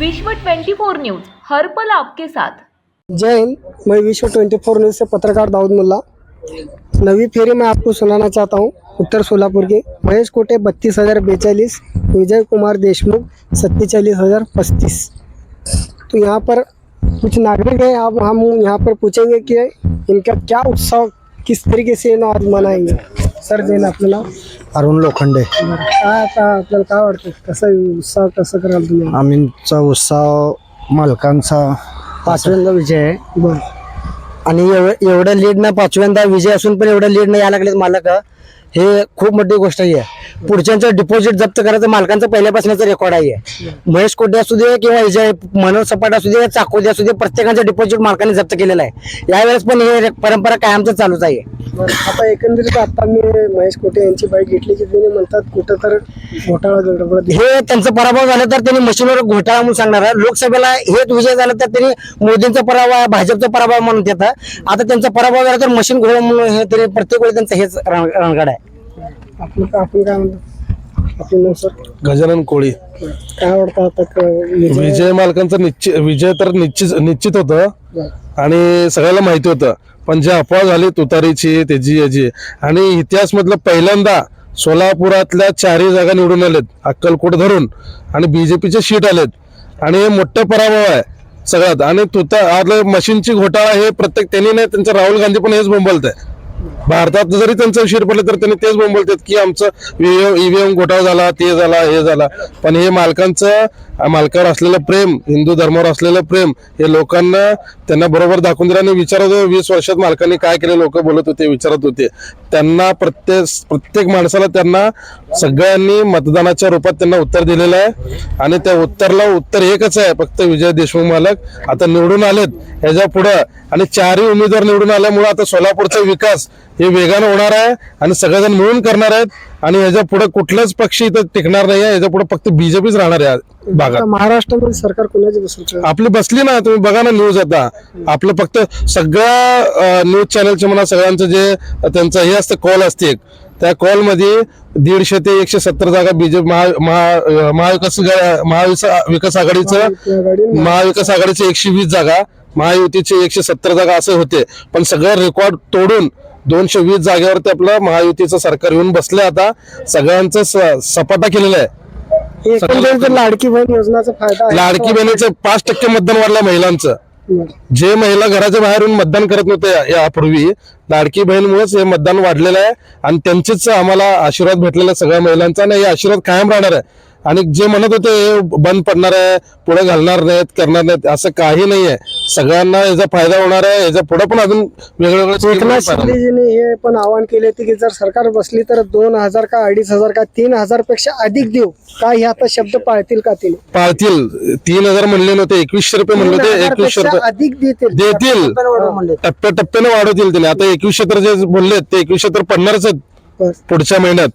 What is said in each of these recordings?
विश्व 24 न्यूज़ हर पल आपके साथ. जय हिंद, मैं विश्व 24 न्यूज़ से पत्रकार दाऊद मुल्ला. नवी फेरी मैं आपको सुनाना चाहता हूँ, उत्तर सोलापुर के महेश कोटे बत्तीस हज़ार बेचालीस, विजय कुमार देशमुख सत्तेचालीस हज़ार पस्तीस तो यहाँ पर कुछ नागरिक हैं आप हम यहाँ पर पूछेंगे कि इनका क्या उत्सव किस तरीके से आज मनाएँगे? सर आपलं नाव अरुण लोखंडे. काय आता आपल्याला काय वाटतं कसं उत्सव कसं कराल तुम्ही? आम्हीचा उत्साह मालकांचा. पाचव्यांदा विजय आहे. बरं. आणि एव- एवढं लीड ना पाचव्यांदा विजय असून पण एवढं लीड न यायला लागले मालक. हे खूप मोठी गोष्ट आहे. पुढच्यांचं डिपॉझिट जप्त करायचं मालकांचं पहिल्यापासूनच रेकॉर्ड आहे. महेश कोटे असू दे किंवा मनोज सपाट असू दे चाकोदे असू दे प्रत्येकाचं डिपॉझिट मालकाने जप्त केलेलं आहे. यावेळेस पण हे रे- परंपरा कायमचं चालूच आहे. आता एकंदरीत आता मी महेश कोटे यांची बाईक घेतली की म्हणतात कुठं तर घोटाळा हे त्यांचा पराभव झाला तर त्यांनी मशीनवर घोटाळा म्हणून सांगणार आहे. लोकसभेला हेच विजय झाला तर त्यांनी मोदींचा पराभव आहे भाजपचा पराभव म्हणून येतात आता त्यांचा पराभव झाला तर मशीन घोडा म्हणून हे तरी प्रत्येक वेळी त्यांचं हेच रण- रणगाड आहे. आपण आपण काय म्हणतो? आपलं नाव सर गजानन कोळी. काय वाटतं आता क- विजय विजय मालकांचा निश्चित विजय तर निश्चित निश्चित होतं. आणि सगळ्याला माहिती होतं. पण जे अफवा झाली तुतारीची त्याची याची. आणि इतिहास मधलं पहिल्यांदा सोलापुरातल्या चारही जागा निवडून आलेत. अक्कलकोट धरून आणि बीजेपीचे शीट आलेत. आणि हे मोठा पराभव आहे सगळ्यात. आणि तुता आज मशीनची घोटाळा हे प्रत्येक त्यांनी नाही त्यांचा राहुल गांधी पण हेच बोंबलत आहे भारतात जरी त्यांचं विषय पडलं तर त्यांनी तेच बोंबलतात की आमचं ईव्हीएम घोटाळा झाला ते झाला हे झाला. पण हे मालकांचं मालकावर असलेलं प्रेम हिंदू धर्मावर असलेलं प्रेम हे लोकांना त्यांना बरोबर दाखवून दिलं आणि विचारत होते, वीस वर्षात मालकांनी काय केले लोक बोलत होते विचारत होते. त्यांना प्रत्येक प्रत्येक माणसाला त्यांना सगळ्यांनी मतदानाच्या रूपात त्यांना उत्तर दिलेलं आहे. आणि त्या उत्तरला उत्तर एकच आहे फक्त विजय देशमुख मालक. आता निवडून आलेत ह्याच्या पुढं. आणि चारही उमेदवार निवडून आल्यामुळे आता सोलापूरचा विकास हे वेगानं होणार आहे आणि सगळेजण मिळून करणार आहेत. आणि ह्याच्या पुढे कुठलाच पक्ष इथं टिकणार नाही आहे. ह्याच्या पुढे फक्त बीजेपीच राहणार आहे भागात. महाराष्ट्रामध्ये सरकार कोणाचे बसवतं? आपली बसली ना तुम्ही बघा ना न्यूज आता. आपलं फक्त सगळ्या न्यूज चॅनलचे म्हणा सगळ्यांचं जे त्यांचं हे असतं कॉल असते एक. त्या कॉलमध्ये दीडशे ते एकशे सत्तर जागा बीजेपी महा महाविकास विकास आघाडीचं महाविकास आघाडीचे एकशे वीस जागा महायुतीचे एकशे सत्तर जागा असे होते. पण सगळं रेकॉर्ड तोडून दोनशे वीस जागेवरती आपलं महायुतीचं सरकार येऊन बसलं आता. सगळ्यांचं सपाटा केलेला आहे. लाडकी बहीण योजनाचा फायदा. लाडकी बहिणीचं पाच टक्के मतदान वाढलं महिलांचं. जे महिला घराच्या बाहेरून मतदान करत नव्हते यापूर्वी लाडकी बहीणमुळेच हे मतदान वाढलेलं आहे. आणि त्यांचेच आम्हाला आशीर्वाद भेटलेला आहे सगळ्या महिलांचा. आणि हे आशीर्वाद कायम राहणार आहे. आणि जे म्हणत होते हे बंद पडणार आहे पुढे घालणार नाहीत करणार नाहीत असं काही नाही आहे सगळ्यांना याचा फायदा होणार आहे याच्यापुढे पण अजून वेगवेगळे एकनाथ scheme शिंदेजींनी हे पण आवाहन केले होते की जर सरकार बसली तर दोन हजार का अडीच हजार का तीन हजारपेक्षा अधिक देऊ. का हे आता शब्द पाळतील का तिने? पाळतील. तीन हजार म्हणले नव्हते एकवीसशे रुपये म्हणले तीन होते एकवीसशे रुपये अधिक देतील. देतील. म्हणले टप्प्याटप्प्याने वाढवतील त्याने आता एकवीसशे तर जे बोलले ते एकवीसशे तर पडणारच आहेत. पुढच्या महिन्यात.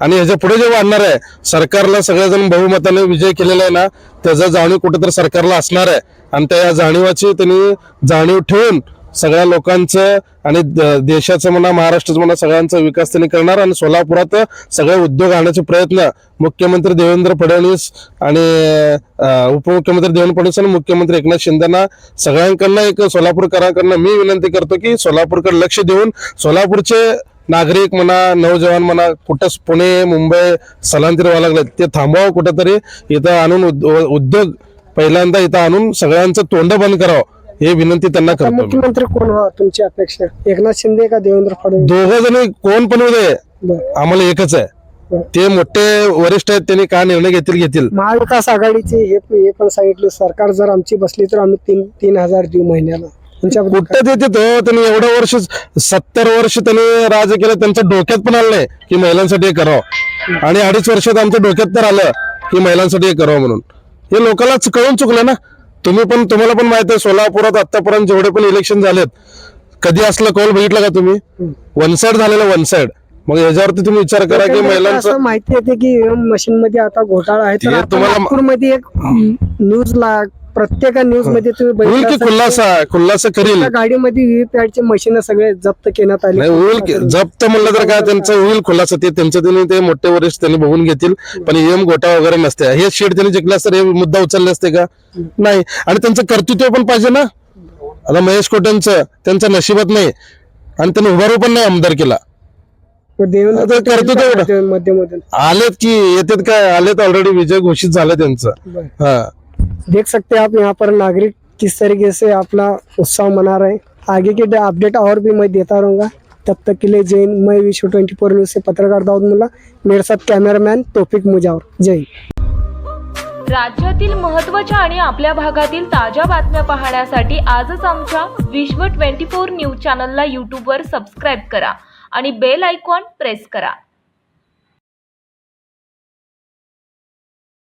आणि ह्याच्या पुढे जे वाढणार आहे सरकारला सगळेजण बहुमताने विजय केलेला आहे ना त्याचा जाणीव कुठेतरी सरकारला असणार आहे. आणि त्या या जाणीवाची त्यांनी जाणीव ठेवून सगळ्या लोकांचं आणि द- देशाचं म्हणा महाराष्ट्राचं म्हणा सगळ्यांचा विकास त्यांनी करणार आणि सोलापुरात सगळे उद्योग आणण्याचे प्रयत्न मुख्यमंत्री देवेंद्र फडणवीस आणि उपमुख्यमंत्री देवेंद्र फडणवीस आणि मुख्यमंत्री एकनाथ शिंदेना सगळ्यांकडनं एक सोलापूरकरांकडनं मी विनंती करतो की सोलापूरकडे लक्ष देऊन सोलापूरचे नागरिक म्हणा नौजवान म्हणा कुठं पुणे मुंबई स्थलांतर व्हायला लागले ते थांबवावं कुठंतरी इथं आणून उद- उद्योग पहिल्यांदा इथं आणून सगळ्यांचं तोंड बंद करावं हे विनंती त्यांना करतो. मुख्यमंत्री कोण व्हावं तुमची अपेक्षा? एकनाथ शिंदे का देवेंद्र फडणवीस? दोघं जण कोण पण दे. आम्हाला एकच आहे. ते मोठे वरिष्ठ आहेत त्यांनी काय निर्णय घेतील घेतील. महाविकास आघाडीचे हे हे पण सांगितले सरकार जर आमची बसली तर आम्ही तीन तीन हजार देऊ महिन्याला. कुठं देते तो? त्यांनी एवढं वर्ष सत्तर वर्ष त्यांनी राज केलं त्यांच्या डोक्यात पण आलं नाही की महिलांसाठी हे करावं. आणि अडीच वर्षात आमच्या डोक्यात तर आलं की महिलांसाठी हे करावं म्हणून. हे लोकांना कळून चुकलं ना. तुम्ही पण तुम्हाला पण माहीत आहे सोलापुरात आतापर्यंत जेवढे पण इलेक्शन झालेत कधी असलं कौल बघितलं का तुम्ही? वन साइड झालेलं वन साइड मग याच्यावरती तुम्ही विचार करा की महिलांचं असं माहिती येते की मशीन मध्ये आता घोटाळा आहे. तर ते आता तुम्हाला- एक न्यूज ला प्रत्येक न्यूजमध्ये तुम्ही होईल की बघितलं असेल खुलासा खुलासा करील? त्या गाडीमध्ये मशीन सगळे जप्त करण्यात आले. नाही होईल की जप्त म्हणलं तर काय त्यांचं होईल खुलासा? ते त्यांचं त्यांनी ते मोठे वरिष्ठ त्यांनी बघून घेतील. पण एम गोटा वगैरे नसते. हे शीट त्यांनी जिंकले असतं हे मुद्दा उचलले असते का? नाही. आणि त्यांचं कर्तृत्व पण पाहिजे ना? आता महेश कोटेंचं त्यांच्या नशिबात नाही. आणि त्यांनी उभारू पण नाही आमदार केला. देवेंद्र आता करतो तेवढं. फडणवीस मध्यमधून आलेत की येतात काय? आलेत ऑलरेडी विजय घोषित झाला त्यांचा. बरं. हा. देख सकते हैं आप यहाँ पर नागरिक किस तरीके से अपना उत्सव मना रहे हैं। आगे के अपडेट और भी मैं देता रहूँगा। तब तक के लिए जय हिंद मैं विश्व ट्वेंटी फोर न्यूज़ से पत्रकार दाऊद मुल्ला मेरे साथ कैमरामैन तोफिक मुजावर। जय हिंद। राज्यातील महत्त्वाच्या आणि आपल्या भागातील ताज्या बातम्या पाहण्यासाठी आजच आमच्या विश्व ट्वेंटी फोर न्यूज चॅनलला यूट्यूबवर सबस्क्राईब करा आणि बेल आयकॉन प्रेस करा.